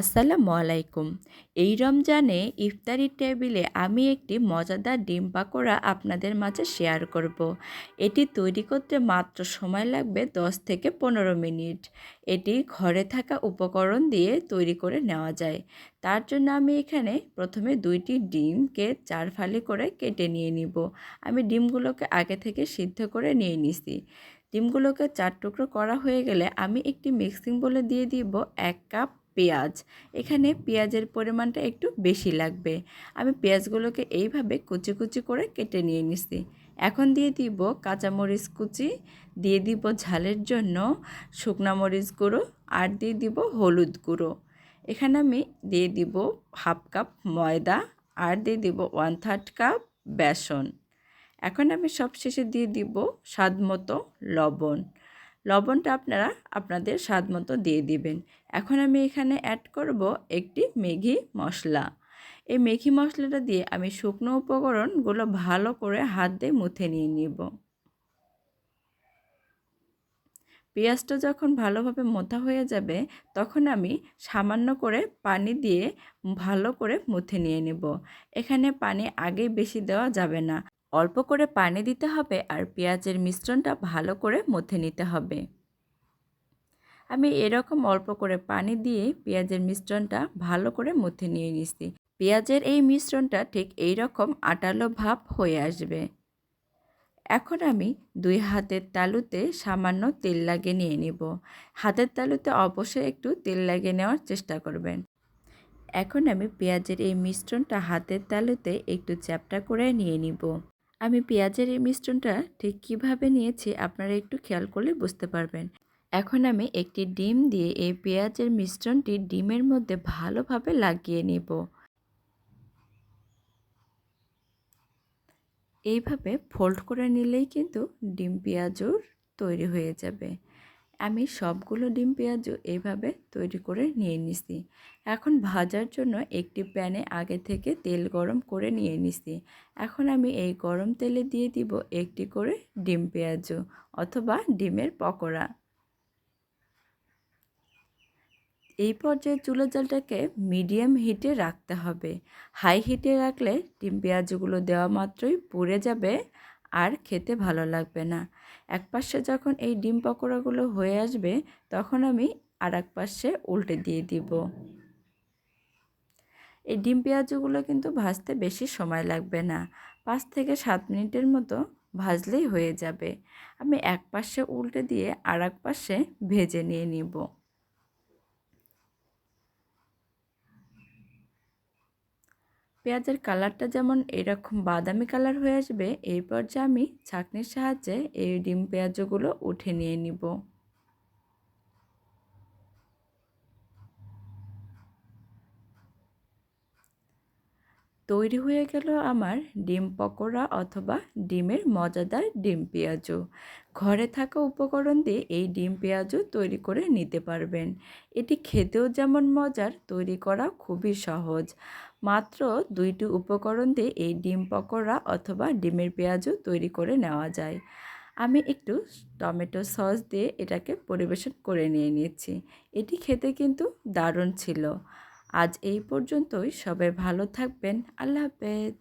আসসালামু আলাইকুম। এই রমজানে ইফতারির টেবিলে আমি একটি মজাদার ডিম পাকোড়া আপনাদের মাঝে শেয়ার করব। এটি তৈরি করতে মাত্র সময় লাগবে 10 থেকে পনেরো মিনিট। এটি ঘরে থাকা উপকরণ দিয়ে তৈরি করে নেওয়া যায়। তার জন্য আমি এখানে প্রথমে দুইটি ডিমকে চার ফালি করে কেটে নিয়ে নিব। আমি ডিমগুলোকে আগে থেকে সিদ্ধ করে নিয়ে নিছি। ডিমগুলোকে চার টুকরো করা হয়ে গেলে আমি একটি মিক্সিং বলে দিয়ে দিব এক কাপ পেঁয়াজ। এখানে পেঁয়াজের পরিমাণটা একটু বেশি লাগবে। আমি পেঁয়াজগুলোকে এইভাবে কুচি কুচি করে কেটে নিয়ে নিছি। এখন দিয়ে দিব কাঁচামরিচ কুচি, দিয়ে দিব ঝালের জন্য শুকনা মরিচ গুঁড়ো আর দিয়ে দিব হলুদ গুঁড়ো। এখানে আমি দিয়ে দিব হাফ কাপ ময়দা আর দিয়ে দিব ওয়ান থার্ড কাপ বেসন। এখন আমি সব শেষে দিয়ে দিব স্বাদ মতো লবণ। লবণটা আপনারা আপনাদের স্বাদ মতো দিয়ে দিবেন। এখন আমি এখানে অ্যাড করব একটি মেঘি মশলা। এই মেঘি মশলাটা দিয়ে আমি শুকনো উপকরণগুলো ভালো করে হাত দিয়ে মুথে নিয়ে নিব। পেঁয়াজটা যখন ভালোভাবে মোথা হয়ে যাবে, তখন আমি সামান্য করে পানি দিয়ে ভালো করে মুথে নিয়ে নেব। এখানে পানি আগে বেশি দেওয়া যাবে না। অল্প করে পানি দিতে হবে আর পেঁয়াজের মিশ্রণটা ভালো করে মথে নিতে হবে। আমি এরকম অল্প করে পানি দিয়ে পেঁয়াজের মিশ্রণটা ভালো করে মথে নিয়ে নিচ্ছি। পেঁয়াজের এই মিশ্রণটা ঠিক এই রকম আটালো ভাব হয়ে আসবে। এখন আমি দুই হাতের তালুতে সামান্য তেল লাগিয়ে নিয়ে নিব। হাতের তালুতে অবশ্যই একটু তেল লাগিয়ে নেওয়ার চেষ্টা করবেন। এখন আমি পেঁয়াজের এই মিশ্রণটা হাতের তালুতে একটু চ্যাপটা করে নিয়ে নিব। আমি পেঁয়াজের এই মিশ্রণটা ঠিক কীভাবে নিয়েছি আপনারা একটু খেয়াল করলে বুঝতে পারবেন। এখন আমি একটি ডিম দিয়ে এই পেঁয়াজের মিশ্রণটি ডিমের মধ্যে ভালোভাবে লাগিয়ে নিব। এইভাবে ফোল্ড করে নিলেই কিন্তু ডিম পেঁয়াজুর তৈরি হয়ে যাবে। আমি সবগুলো ডিম পেঁয়াজও এইভাবে তৈরি করে নিয়ে নিছি। এখন ভাজার জন্য একটি প্যানে আগে থেকে তেল গরম করে নিয়ে নিছি। এখন আমি এই গরম তেলে দিয়ে দিব একটি করে ডিম পেঁয়াজও অথবা ডিমের পকোড়া। এই পর্যায়ে চুলো জালটাকে মিডিয়াম হিটে রাখতে হবে। হাই হিটে রাখলে ডিম পেঁয়াজগুলো দেওয়া মাত্রই পুড়ে যাবে। আর খেতে ভালো লাগবে না। এক পাশে যখন এই ডিম পকোড়াগুলো হয়ে আসবে, তখন আমি আর এক পাশে উল্টে দিয়ে দিব। এই ডিম পেঁয়াজগুলো কিন্তু ভাজতে বেশি সময় লাগবে না। পাঁচ থেকে সাত মিনিটের মতো ভাজলেই হয়ে যাবে। আমি এক পাশে উল্টে দিয়ে আর এক পাশে ভেজে নিয়ে নিব। পেঁয়াজের কালারটা যেমন এরকম বাদামি কালার হয়ে আসবে এই পর্যায়ে আমি ছাঁকনির সাহায্যে এই ডিম পেঁয়াজগুলো উঠে নিয়ে নিব। তৈরি হয়ে গেল আমার ডিম পকোড়া অথবা ডিমের মজাদার ডিম পেঁয়াজু ঘরে থাকা উপকরণ দিয়ে এই ডিম পেঁয়াজু তৈরি করে নিতে পারবেন। এটি খেতেও যেমন মজার, তৈরি করা খুবই সহজ। মাত্র দুইটি উপকরণ দিয়ে এই ডিম পকোড়া অথবা ডিমের পেঁয়াজও তৈরি করে নেওয়া যায়। আমি একটু টমেটো সস দিয়ে এটাকে পরিবেশন করে নিয়ে নিয়েছি। এটি খেতে কিন্তু দারুণ ছিল। আজ এই পর্যন্তই। সবাই ভালো থাকবেন। আল্লাহ হাফেজ।